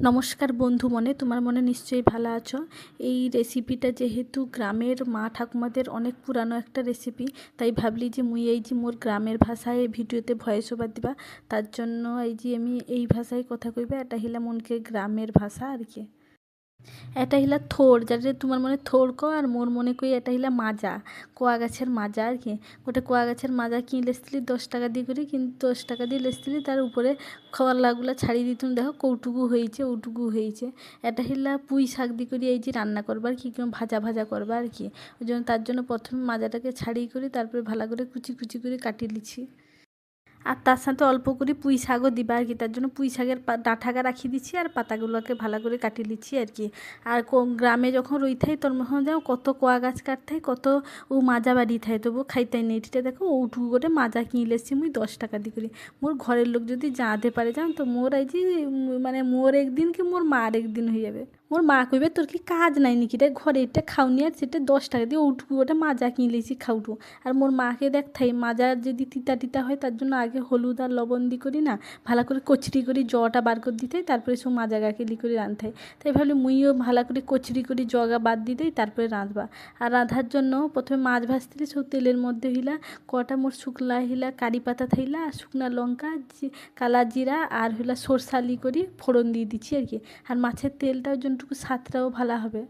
নমস্কার বন্ধু মনে, তোমার মনে নিশ্চয়ই ভালো আছো। এই রেসিপিটা যেহেতু গ্রামের মা ঠাকুমাদের অনেক পুরানো একটা রেসিপি তাই ভাবলি যে মুই এই যে মোর গ্রামের ভাষায় এই ভিডিওতে ভয়েস ওভার দিবা, তার জন্য এই যে আমি এই ভাষায় কথা কইবা, এটা হিলা মনকে গ্রামের ভাষা আর কি। এটা হিলা থোর যাতে তোমার মনে থোর ক আর মোর মনে কই এটা হিলা মাজা, কোয়া গাছের মাজা আর কি। গোটে কোয়া গাছের মাজা কিনে লেসছিলি দশ টাকা দিয়ে করি কিন্তু দশ টাকা দিয়ে লেসছিলি তার উপরে খলাগুলা ছাড়ি দিতুম দেখো কৌটুকু হয়েছে, ওটুকু হয়েছে। এটা হিলা পুঁই শাক দিয়ে করি এই যে রান্না করবার কি কেউ ভাজা ভাজা করবা আর কি। ওই জন্য তার জন্য প্রথমে মাজাটাকে ছাড়িয়ে করি, তারপরে ভালো করে কুচি কুচি করে কাটিয়ে লিছি আর তার সাথে অল্প করে পুঁই শাকও দিবা আর কি। তার জন্য পুঁই শাকের ডাঁঠাগা রাখি দিচ্ছি আর পাতাগুলোকে ভালো করে কাটিয়ে দিচ্ছি আর কি। আর গ্রামে যখন রই থাই তোর মনে যাও কত কোয়া গাছ কাটথাই কত ও মাজা বাড়ি থাই। তবু খাইতাই নেই। এটা দেখো, ওটুকু করে মাজা কিনে এসছি মুই দশ টাকা দিয়ে করি। মোর ঘরের লোক যদি জাঁতে পারে যান তো, মোর এই যে মানে মোর একদিন কি মোর মার একদিন হয়ে যাবে। মোর মা কইবে, তোর কি কাজ নাই নাকি রে? ঘরে এটা খাওনি আর সেটা দশ টাকা দিয়ে উঠবো, ওটা মাজা কিনে লেছি, খাউটু। আর মোর মাকে দেখ থাই মাজা যদি তিতা তিতা হয়, তার জন্য আগে হলুদ আর লবণ দি করি না, ভালো করে কচড়ি করি, জটা বার করে দিতে তারপরে সব মাজা গাকে লি করে রাঁধতে তাই ভাবলি মুইও ভালো করে কচড়ি করি, জগা বাদ দিতেই তারপরে রাঁধবা। আর রাঁধার জন্য প্রথমে মাছ ভাজতে সব তেলের মধ্যে হিলা, কটা মোর শুকলা হিলা, কারি পাতা থাইলা, আর শুকনা লঙ্কা কালা জিরা, আর হইলা সরষালি করি, ফোড়ন দিয়ে দিচ্ছি আর কি। আর মাছের তেলটার জন্য একটু স্বাদটাও ভালো হবে।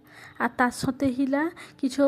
আর তার সাথে হিলা কিছু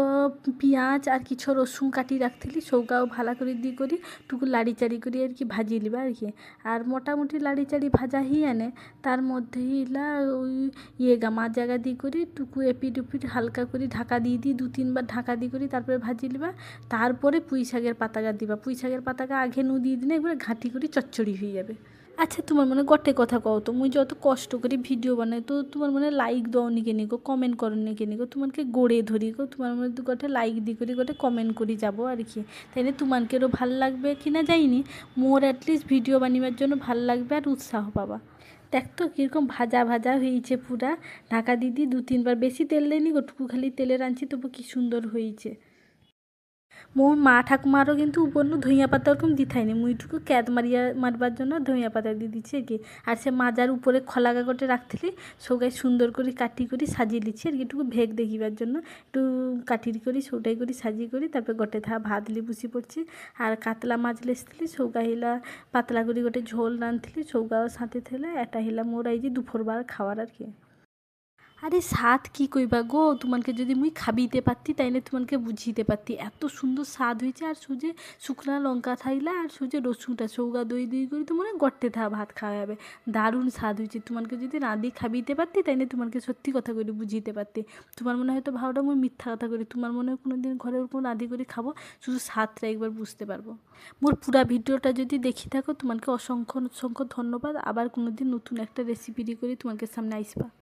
পেঁয়াজ আর কিছু রসুন কাটি রাখতিলি, সৌগাও ভালো করে দিয়ে করি, টুকু লাড়ি চাড়ি করি আর কি ভাজিয়ে লিবা আর কি। আর মোটামুটি লাড়ি চাড়ি ভাজা হি আনে তার মধ্যে হিলা ওই ইয়ে গা মাছ জায়গা দিয়ে করি, টুকু এপিট উপিট হালকা করে ঢাকা দিয়ে দিই দু তিনবার ঢাকা দিয়ে করি, তারপরে ভাজি লিবা তারপরে পুঁই শাকের পাতাগা দিবা। পুঁই শাকের পাতাগা আগে নু দিয়ে দিলে একবারে ঘাঁটি করে চচ্চড়ি হয়ে যাবে। আচ্ছা তোমার মনে গটে কথা কও তো, মুই যত কষ্ট করি ভিডিও বানাই তো তোমার মনে লাইক দাও নিকে নিগো কমেন্ট করো নিকে নিগো তোমাকে গড়ে ধরি গো, তোমার মধ্যে গোটা লাইক দি করি, গোটা কমেন্ট করি যাব আর কি। তাইলে তোমাকেরও ভালো লাগবে কি না যাইনি, মোর অ্যাটলিস্ট ভিডিও বানিবার জন্য ভালো লাগবে আর উৎসাহ পাবা। দেখ তো, কীরকম ভাজা ভাজা হয়েছে পুরা। ঢাকা দিদি দু তিনবার বেশি তেল দেয়নি গোটুকু খালি তেলে রাঁধছি তবু কি সুন্দর হয়েছে মোর মা ঠাকুমারও কিন্তু উপন্য ধুইয়া পাতা ওরকম দি থাইনি মুইটুকু ক্যাদ মারিয়া, মারবার জন্য ধুইয়া পাতা দিয়ে দিচ্ছে আর কি আর সে মাজার উপরে খলা কাগটে রাখতেলি, সৌগাই সুন্দর করে কাটি করে সাজিয়ে দিচ্ছে আর কি। একটু ভেগ দেখিবার জন্য একটু কাটির করে, সৌটাই করে, সাজিয়ে করে, তারপরে গোটে থা ভাত লি বুসি পড়ছে। আর কাতলা মাছ লেসলি সৌগা হিলা পাতলা করে গোটে ঝোল রাঁধলি সৌগাও সাথে থেলে এটা হিলা মোর এই যে দুপুরবার খাওয়ার আর কি। আরে স্বাদ কি কইবা গো? তোমাকে যদি মুই খাবিতে পারতি, তাইলে তোমাকে বুঝিতে পারতি। এত সুন্দর স্বাদ হয়েছে আর সুজে শুকনা লঙ্কা থাইলা, আর সুজে রসুনটা সৌগা দই দই করে মনে গট্টে থা ভাত খাওয়া যাবে। দারুণ স্বাদ হয়েছে তোমাকে যদি রাঁধি খাবিতে পারতি, তাইলে তোমাকে সত্যি কথা করে বুঝিতে পারতি। তোমার মনে হয়তো ভাবটা মুই মিথ্যা কথা করি তোমার মনে হয় কোনো দিন ঘরে ওরকম রাঁধি করে খাব, শুধু স্বাদটা একবার বুঝতে পারব। মোর পুরা ভিডিওটা যদি দেখি থাকো, তোমাকে অসংখ্য অসংখ্য ধন্যবাদ। আবার কোনো দিন নতুন একটা রেসিপি করে, তোমাকে সামনে আসবা